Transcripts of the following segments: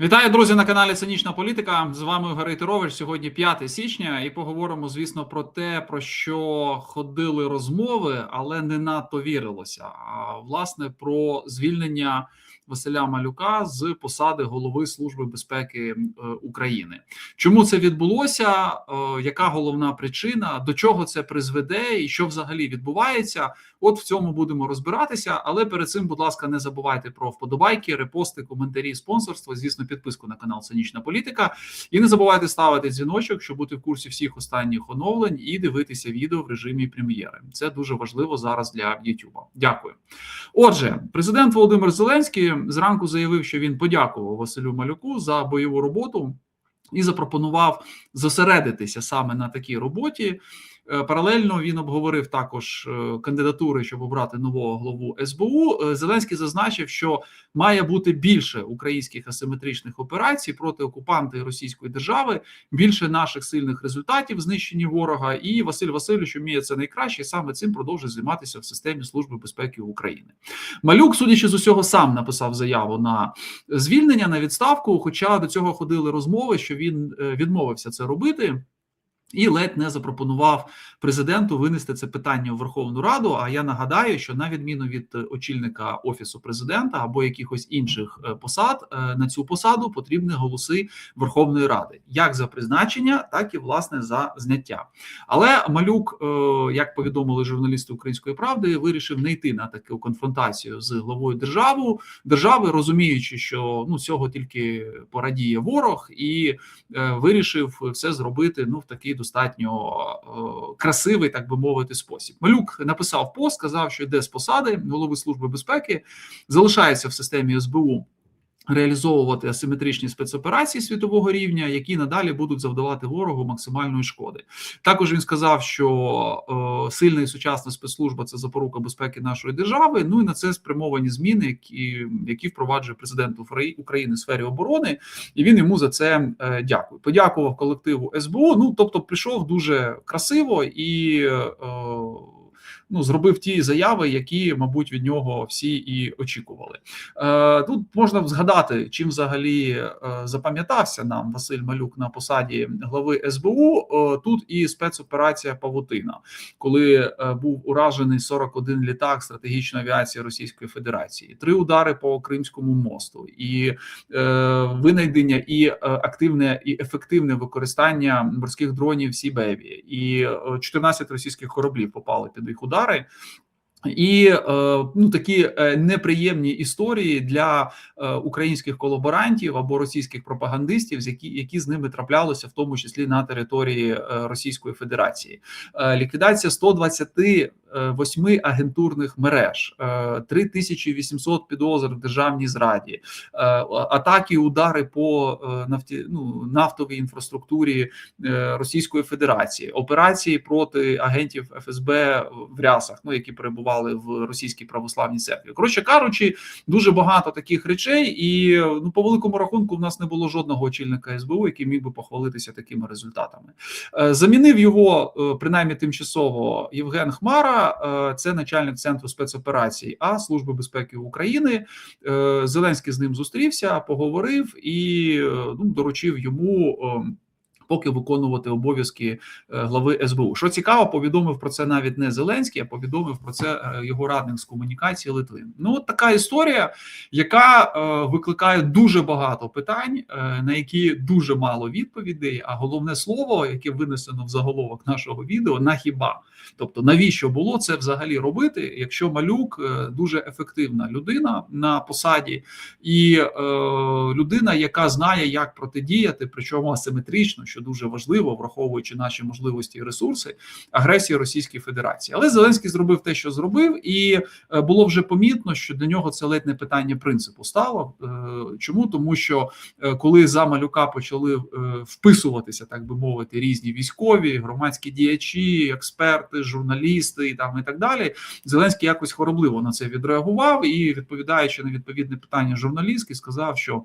Вітаю, друзі, на каналі Цинічна Політика. З вами Гарий Тирович. Сьогодні 5 січня, і поговоримо, звісно, про те, про що ходили розмови, але не надто вірилося. А власне про звільнення Василя Малюка з посади голови Служби безпеки е, України. Чому це відбулося? Е, Яка головна причина? До чого це призведе, і що взагалі відбувається? От в цьому будемо розбиратися. Але перед цим, будь ласка, не забувайте про вподобайки, репости, коментарі, спонсорство. Звісно, підписку на канал Цинічна Політика. І не забувайте ставити дзвіночок, щоб бути в курсі всіх останніх оновлень і дивитися відео в режимі прем'єри. Це дуже важливо зараз для YouTube. Дякую. Отже, президент Володимир Зеленський зранку заявив, що він подякував Василю Малюку за бойову роботу і запропонував зосередитися саме на такій роботі. Е, Паралельно він обговорив також е, кандидатури, щоб обрати нового главу СБУ. Е, Зеленський зазначив, що має бути більше українських асиметричних операцій проти окупанта Російської держави, більше наших сильних результатів знищення ворога. І Василь Васильович вміє це найкраще. Саме цим продовжує займатися в системі Служби безпеки України. Малюк, судячи з усього, сам написав заяву на звільнення на відставку. Хоча до цього ходили розмови, що він відмовився це робити. І ледь не запропонував президенту винести це питання в Верховну Раду. А я нагадаю, що на відміну від е, очільника офісу президента або якихось інших е, посад, е, на цю посаду потрібні голоси Верховної Ради, як за призначення, так і власне за зняття. Але Малюк, як повідомили журналісти Української правди, вирішив не йти на таку конфронтацію з главою держави, держави, розуміючи, що ну цього тільки порадіє ворог, і вирішив все зробити ну в такий достатньо е, красивий, так би мовити, спосіб. Малюк написав пост, сказав, що йде з посади голови служби безпеки, залишається в системі СБУ. Реалізовувати асиметричні спецоперації світового рівня, які надалі будуть завдавати ворогу максимальної шкоди. Також він сказав, що е, сильна і сучасна спецслужба це запорука безпеки нашої держави. Ну і на це спрямовані зміни, які які впроваджує президент України в сфері оборони, і він йому за це е, дякує. Подякував колективу СБУ. Ну тобто, прийшов дуже красиво і. Е, Ну, зробив ті заяви, які, мабуть, від нього всі і очікували. Е, Тут можна згадати, чим взагалі е, запам'ятався нам Василь Малюк на посаді глави СБУ. Е, тут і спецоперація Павутина, коли е, був уражений 41 літак стратегічної авіації Російської Федерації, три удари по Кримському мосту, і е, винайдення і активне і ефективне використання морських дронів Сібеві, і е, 14 російських кораблів попали під їх удари. І е, ну такі е, неприємні історії для е, українських колаборантів або російських пропагандистів, які які з ними траплялися, в тому числі на території Російської Федерації. Ліквідація 128 агентурних мереж, е, 3800 підозр в державній зраді, атаки, удари по нафті, ну, нафтовій інфраструктурі Російської Федерації, операції проти агентів ФСБ в рясах, ну які перебували в російській православній церкві. Коротше кажучи, дуже багато таких речей, і ну по великому рахунку в нас не було жодного очільника СБУ, який міг би похвалитися такими результатами. Е, Замінив його е, принаймні тимчасово Євген Хмара, е, це начальник центру спецоперацій А Служби безпеки України. Зеленський з ним зустрівся, поговорив і ну доручив йому. Поки виконувати обов'язки е, глави СБУ. Що цікаво, повідомив про це навіть не Зеленський, а повідомив про це е, його радник з комунікації Литвин. Ну от така історія, яка е, викликає дуже багато питань, на які дуже мало відповідей. А головне слово, яке винесено в заголовок нашого відео, на хіба. Тобто, навіщо було це взагалі робити, якщо малюк дуже ефективна людина на посаді, і людина, яка знає, як протидіяти, причому асиметрично що дуже важливо, враховуючи наші можливості і ресурси агресії Російської Федерації. Але Зеленський зробив те, що зробив, і е, було вже помітно, що для нього це ледь не питання принципу стало. Е, Чому тому, що е, коли за малюка почали вписуватися, так би мовити, різні військові, громадські діячі, експерти, журналісти і там і так далі, Зеленський якось хоробливо на це відреагував і відповідаючи на відповідне питання журналістки, сказав, що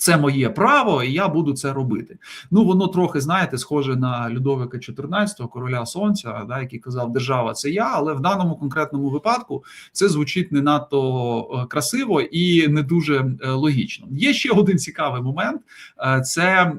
Це моє право, і я буду це робити. Ну воно трохи знаєте, схоже на Людовика XIV, короля сонця, да, який казав, держава це я. Але в даному конкретному випадку це звучить не надто е, красиво і не дуже е, логічно. Є ще один цікавий момент: е, це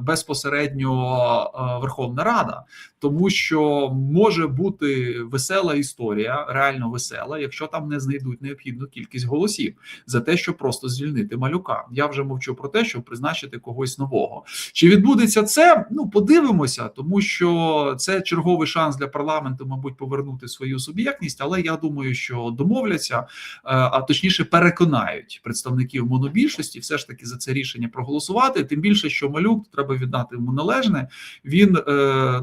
безпосередньо Верховна Рада, тому що може бути весела історія, реально весела, якщо там не знайдуть необхідну кількість голосів за те, щоб просто звільнити малюка. Я вже мовчу про те, щоб призначити когось нового. Чи відбудеться це? Ну подивимося, тому що це черговий шанс для парламенту, мабуть, повернути свою суб'єктність. Але я думаю, що домовляться, а точніше переконають представників монобільшості, все ж таки за це рішення проголосувати. Тим більше, що малюк треба віддати йому належне. Він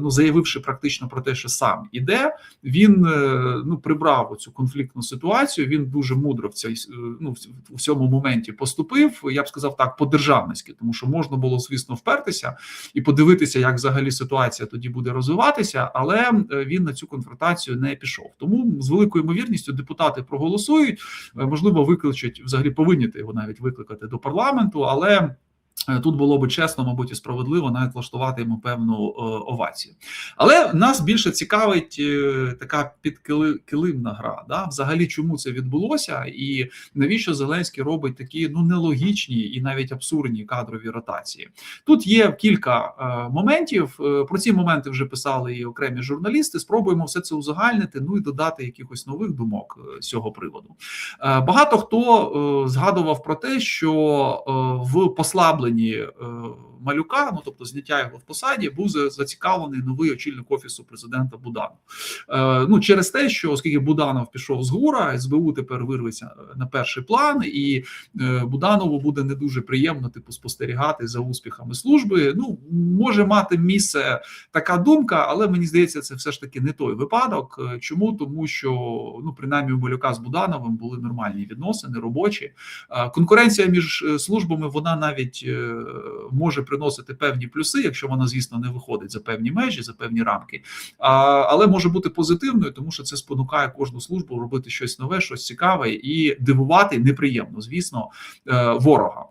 ну заявивши практично про те, що сам іде, він ну прибрав цю конфліктну ситуацію. Він дуже мудро в цій ну в цьому моменті поступив. Я б сказав так, по державницьки, тому що можна було, звісно, впертися і подивитися, як взагалі ситуація тоді буде розвиватися, але він на цю конфронтацію не пішов. Тому з великою ймовірністю депутати проголосують, можливо, викличуть взагалі повинні його навіть викликати до парламенту, але. Е, тут було би чесно, мабуть, і справедливо навіть влаштувати йому певну е, овацію. Але нас більше цікавить е, така підкилимна гра. Да? Взагалі, чому це відбулося, і навіщо Зеленський робить такі ну нелогічні і навіть абсурдні кадрові ротації? Тут є кілька моментів. Про ці моменти вже писали і окремі журналісти. Спробуємо все це узагальнити, ну і додати якихось нових думок з цього приводу. Багато хто згадував про те, що в послабленні Е, малюка, ну тобто зняття його в посаді, був зацікавлений новий очільник офісу президента Буданов. Е, ну через те, що оскільки Буданов пішов з гура, СБУ тепер вирветься на перший план, і е, Буданову буде не дуже приємно типу спостерігати за успіхами служби. Ну може мати місце така думка, але мені здається, це все ж таки не той випадок. Чому тому, що ну принаймні у малюка з Будановим були нормальні відносини, робочі конкуренція між службами вона навіть може приносити певні плюси, якщо вона, звісно, не виходить за певні межі, за певні рамки, а, але може бути позитивною, тому що це спонукає кожну службу робити щось нове, щось цікаве і дивувати неприємно, звісно, е, ворога.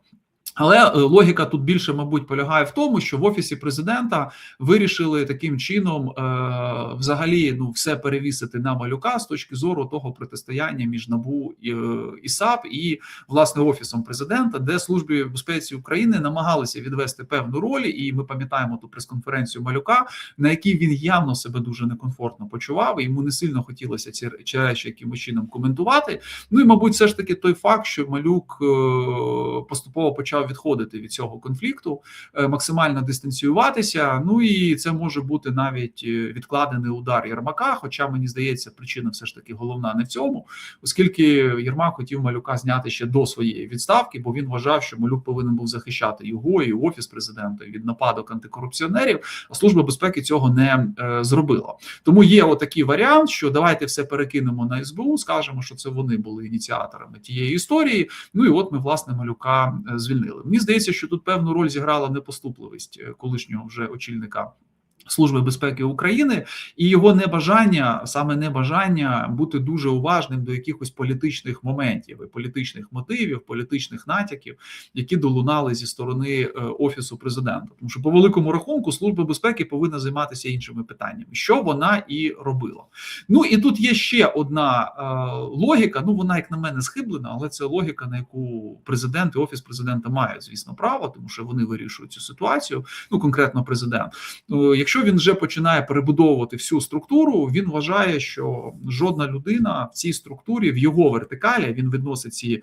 Але е, логіка тут більше, мабуть, полягає в тому, що в офісі президента вирішили таким чином, е, взагалі, ну все перевісити на малюка з точки зору того протистояння між набу і, е, і САП і власне офісом президента, де службі безпеці України намагалися відвести певну роль, і ми пам'ятаємо ту прес-конференцію малюка, на якій він явно себе дуже некомфортно почував. Йому не сильно хотілося ці, речі якимось чином коментувати. Ну і мабуть, все ж таки той факт, що малюк поступово почав відходити від цього конфлікту, е, максимально дистанціюватися. Ну і це може бути навіть е, відкладений удар Єрмака. Хоча мені здається, причина все ж таки головна не в цьому, оскільки Єрмак хотів малюка зняти ще до своєї відставки, бо він вважав, що малюк повинен був захищати його і офіс президента від нападок антикорупціонерів. А служба безпеки цього не е, зробила. Тому є отакий варіант, що давайте все перекинемо на СБУ, скажемо, що це вони були ініціаторами тієї історії. Ну і от ми власне малюка звільнили. Мені здається, що тут певну роль зіграла непоступливість е, колишнього вже очільника Служби безпеки України і його небажання, саме небажання бути дуже уважним до якихось політичних моментів, і політичних мотивів, політичних натяків, які долунали зі сторони е, офісу президента. Тому що по великому рахунку служба безпеки повинна займатися іншими питаннями, що вона і робила. Ну і тут є ще одна е, логіка. Ну вона, як на мене, схиблена, але це логіка, на яку президент і офіс президента мають, звісно, право, тому що вони вирішують цю ситуацію. Ну конкретно президент. Ну, якщо якщо він вже починає перебудовувати всю структуру, він вважає, що жодна людина в цій структурі в його вертикалі він відносить ці е,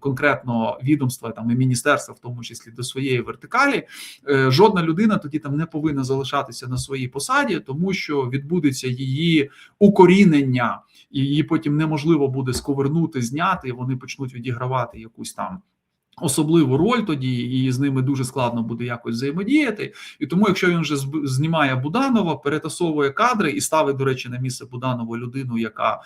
конкретно відомства там і міністерства, в тому числі до своєї вертикалі. Е, жодна людина тоді там не повинна залишатися на своїй посаді, тому що відбудеться її укорінення, і її потім неможливо буде сковернути, зняти. і Вони почнуть відігравати якусь там. Особливу роль тоді і з ними дуже складно буде якось взаємодіяти. І тому, якщо він вже знімає Буданова, перетасовує кадри і ставить, до речі, на місце Буданова людину, яка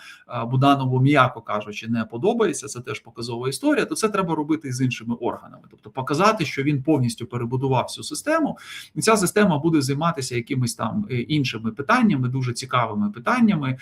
Буданову, м'яко кажучи, не подобається. Це теж показова історія. То це треба робити з іншими органами, тобто показати, що він повністю перебудував всю систему, і ця система буде займатися якимись там е, іншими питаннями, дуже цікавими питаннями. Е,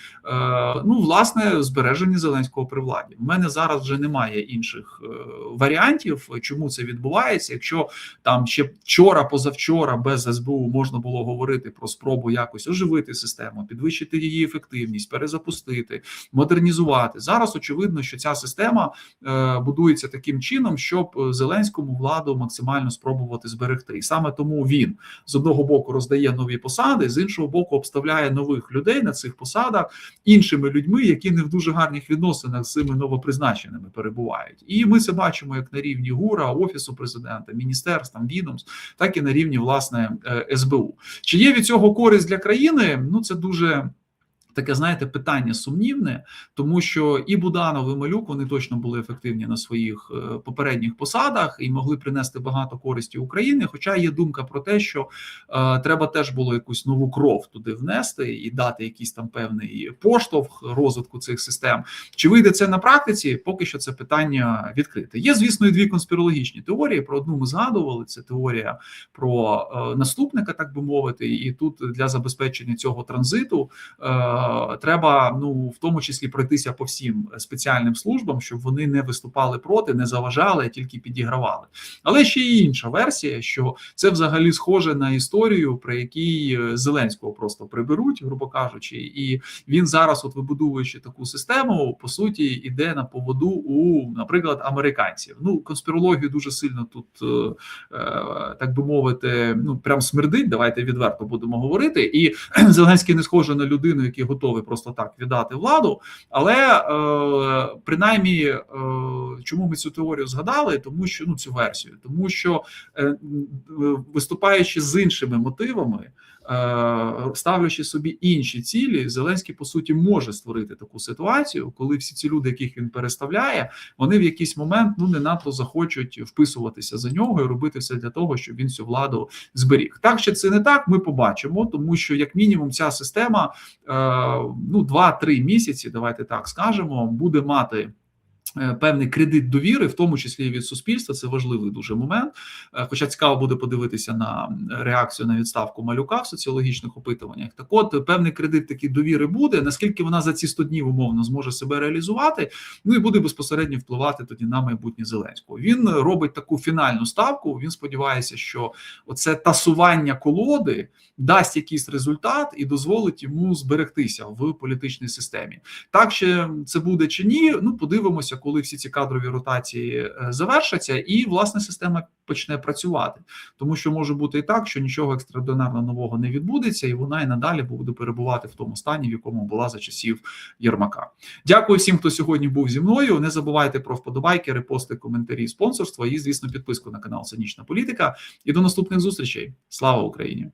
ну, власне, збереження зеленського при владі. У мене зараз вже немає інших е, варіантів фактів, чому це відбувається. Якщо там ще вчора, позавчора без СБУ можна було говорити про спробу якось оживити систему, підвищити її ефективність, перезапустити, модернізувати. Зараз очевидно, що ця система е, будується таким чином, щоб Зеленському владу максимально спробувати зберегти. І саме тому він з одного боку роздає нові посади, з іншого боку, обставляє нових людей на цих посадах іншими людьми, які не в дуже гарних відносинах з цими новопризначеними перебувають. І ми це бачимо як на рівні ГУРа, офісу президента, міністерств, там, відомств, так і на рівні власне е, СБУ. Чи є від цього користь для країни? Ну це дуже. Таке, знаєте, питання сумнівне, тому що і Буданов, і Малюк вони точно були ефективні на своїх е, попередніх посадах і могли принести багато користі Україні. Хоча є думка про те, що е, треба теж було якусь нову кров туди внести і дати якийсь там певний поштовх розвитку цих систем. Чи вийде це на практиці? Поки що це питання відкрите. Є, звісно, і дві конспірологічні теорії. Про одну ми згадували. Це теорія про е, наступника, так би мовити, і тут для забезпечення цього транзиту. Е, Треба ну в тому числі пройтися по всім спеціальним службам, щоб вони не виступали проти, не заважали, а тільки підігравали. Але ще є інша версія, що це взагалі схоже на історію, при якій Зеленського просто приберуть, грубо кажучи, і він зараз, от вибудовуючи таку систему, по суті, іде на поводу у, наприклад, американців. Ну конспірологію дуже сильно тут е, так би мовити, ну прям смердить. Давайте відверто будемо говорити. І Зеленський не схоже на людину, який готовий просто так віддати владу. Але е, принаймні, е, чому ми цю теорію згадали? Тому що ну цю версію, тому що е, виступаючи з іншими мотивами. Ставлячи собі інші цілі, Зеленський по суті може створити таку ситуацію, коли всі ці люди, яких він переставляє, вони в якийсь момент ну не надто захочуть вписуватися за нього і робити все для того, щоб він цю владу зберіг. Так чи це не так? Ми побачимо, тому що як мінімум ця система ну 2-3 місяці, давайте так скажемо, буде мати. Певний кредит довіри, в тому числі від суспільства, це важливий дуже момент. Хоча цікаво буде подивитися на реакцію на відставку малюка в соціологічних опитуваннях. Так, от певний кредит такі довіри буде. Наскільки вона за ці 100 днів умовно зможе себе реалізувати, ну і буде безпосередньо впливати тоді на майбутнє Зеленського. Він робить таку фінальну ставку. Він сподівається, що оце тасування колоди дасть якийсь результат і дозволить йому зберегтися в політичній системі. Так ще це буде чи ні? Ну подивимося коли всі ці кадрові ротації е, завершаться, і власне система почне працювати, тому що може бути і так, що нічого екстраординарно нового не відбудеться, і вона і надалі буде перебувати в тому стані, в якому була за часів Єрмака. Дякую всім, хто сьогодні був зі мною. Не забувайте про вподобайки, репости, коментарі, спонсорство і, звісно, підписку на канал Цинічна Політика. І до наступних зустрічей. Слава Україні!